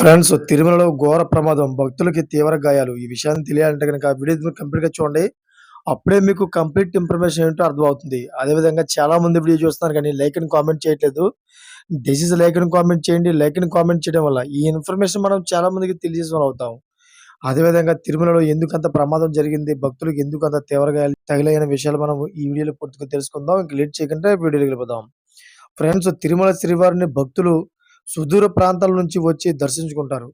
Friends తిరుమలలో ఘోర ప్రమాదం. భక్తులకి తీవ్ర గాయాలు. ఈ విషయాన్ని తెలియాలంటే కనుక వీడియో కంప్లీట్గా చూడండి. అప్పుడే మీకు కంప్లీట్ ఇన్ఫర్మేషన్ ఏంటో అర్థమవుతుంది. అదేవిధంగా చాలా మంది వీడియో చూస్తున్నారు కానీ లైక్ అని కామెంట్ చేయట్లేదు. డిసీజ్ లైక్ అని కామెంట్ చేయండి. లైక్ అని కామెంట్ చేయడం వల్ల ఈ ఇన్ఫర్మేషన్ మనం చాలా మందికి తెలియజేసిన అవుతాం. అదేవిధంగా తిరుమలలో ఎందుకు అంత ప్రమాదం జరిగింది? భక్తులకు ఎందుకు అంత తీవ్ర తగిలైన విషయాలు మనం ఈ వీడియోలో పూర్తిగా తెలుసుకుందాం. ఇంక లేట్ చేయకుండా వీడియోలు వెళ్ళిపోదాం. ఫ్రెండ్స్ తిరుమల శ్రీవారిని భక్తులు సుదూర ప్రాంతాల నుంచి వచ్చి దర్శించుకుంటారు.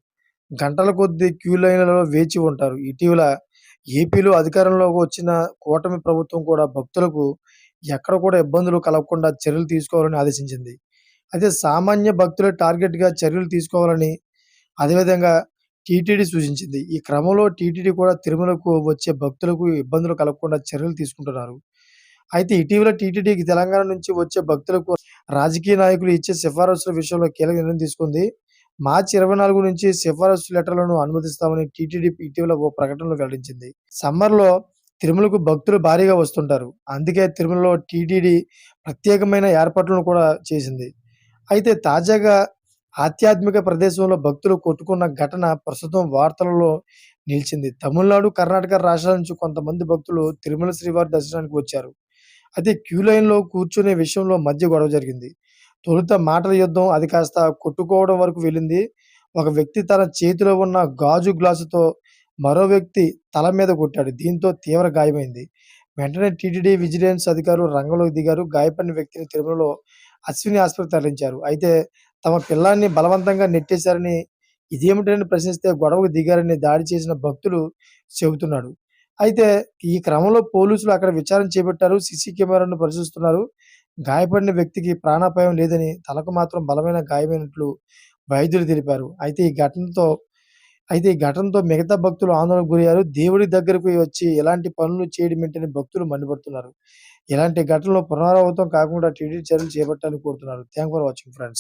గంటల కొద్దీ క్యూ లైన్లలో వేచి ఉంటారు. ఇటీవల ఏపీలో అధికారంలోకి వచ్చిన కూటమి ప్రభుత్వం కూడా భక్తులకు ఎక్కడ కూడా ఇబ్బందులు కలగకుండా చర్యలు తీసుకోవాలని ఆదేశించింది. అయితే సామాన్య భక్తుల టార్గెట్గా చర్యలు తీసుకోవాలని అదేవిధంగా టీటీడీ సూచించింది. ఈ క్రమంలో టీటీడీ కూడా తిరుమలకు వచ్చే భక్తులకు ఇబ్బందులు కలగకుండా చర్యలు తీసుకుంటున్నారు. అయితే ఇటీవల టీటీడీకి తెలంగాణ నుంచి వచ్చే భక్తులకు రాజకీయ నాయకులు ఇచ్చే సిఫారసుల విషయంలో కీలక నిర్ణయం తీసుకుంది. మార్చి ఇరవై నాలుగు నుంచి సిఫారసు లెటర్లను అనుమతిస్తామని టీటీడీ ఇటీవల ఓ ప్రకటనలో వెల్లడించింది. సమ్మర్లో తిరుమలకు భక్తులు భారీగా వస్తుంటారు. అందుకే తిరుమలలో టీటీడీ ప్రత్యేకమైన ఏర్పాట్లను కూడా చేసింది. అయితే తాజాగా ఆధ్యాత్మిక ప్రదేశంలో భక్తులు కొట్టుకున్న ఘటన ప్రస్తుతం వార్తలలో నిలిచింది. తమిళనాడు కర్ణాటక రాష్ట్రాల నుంచి కొంతమంది భక్తులు తిరుమల శ్రీవారి దర్శనానికి వచ్చారు. అయితే క్యూ లైన్లో కూర్చునే విషయంలో మధ్య గొడవ జరిగింది. తొలుత మాటల యుద్ధం అది కాస్త కొట్టుకోవడం వరకు వెళ్ళింది. ఒక వ్యక్తి తన చేతిలో ఉన్న గాజు గ్లాసుతో మరో వ్యక్తి తల మీద కొట్టాడు. దీంతో తీవ్ర గాయమైంది. వెంటనే టీటీడీ విజిలెన్స్ అధికారులు రంగంలోకి దిగారు. గాయపడిన వ్యక్తిని తిరుమలలో అశ్విని ఆసుపత్రి తరలించారు. అయితే తమ పిల్లాన్ని బలవంతంగా నెట్టేశారని ఇదేమిటని ప్రశ్నిస్తే గొడవకు దిగారని దాడి చేసిన భక్తులు చెబుతున్నాడు. అయితే ఈ క్రమంలో పోలీసులు అక్కడ విచారణ చేపట్టారు. సీసీ కెమెరాను పరిశీలిస్తున్నారు. గాయపడిన వ్యక్తికి ప్రాణాపాయం లేదని తలకు మాత్రం బలమైన గాయమైనట్లు వైద్యులు తెలిపారు. అయితే ఈ ఘటనతో అయితే ఈ ఘటనతో మిగతా భక్తులు ఆందోళనకు గురయ్యారు. దేవుడి దగ్గరకు వచ్చి ఎలాంటి పనులు చేయడం ఏంటని భక్తులు మండిపడుతున్నారు. ఇలాంటి ఘటనలు పునరావృతం కాకుండా టీడీ చర్యలు చేపట్టాలని కోరుతున్నారు. Thank for watching friends.